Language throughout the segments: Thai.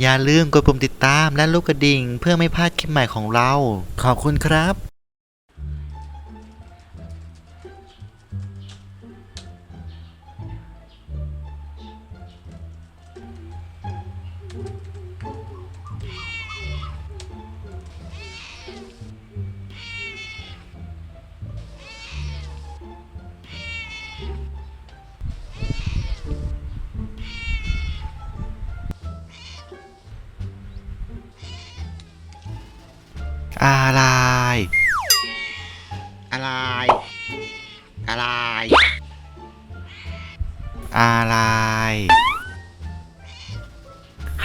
อย่าลืมกดปุ่มติดตามและลูกกระดิ่ง เพื่อไม่พลาดคลิปใหม่ของเรา ขอบคุณครับ อะไร อะไร อะไร อะไร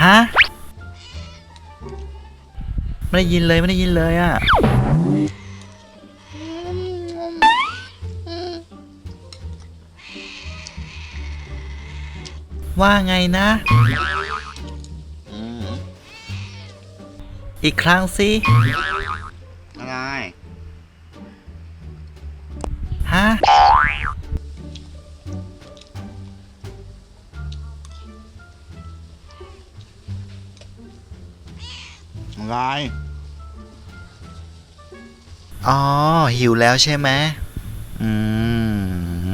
ฮะ ไม่ได้ยินเลยไม่ได้ยินเลยอะว่าไงนะ อีกครั้งสิอะไร ฮะอะไร อ๋อ หิวแล้วใช่ไหมอื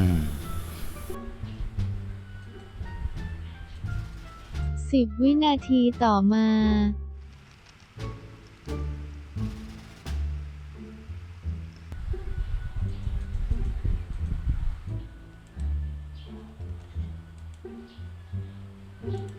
มสิบวินาทีต่อมา อะ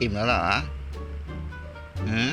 อิ่มแล้วเหรออืม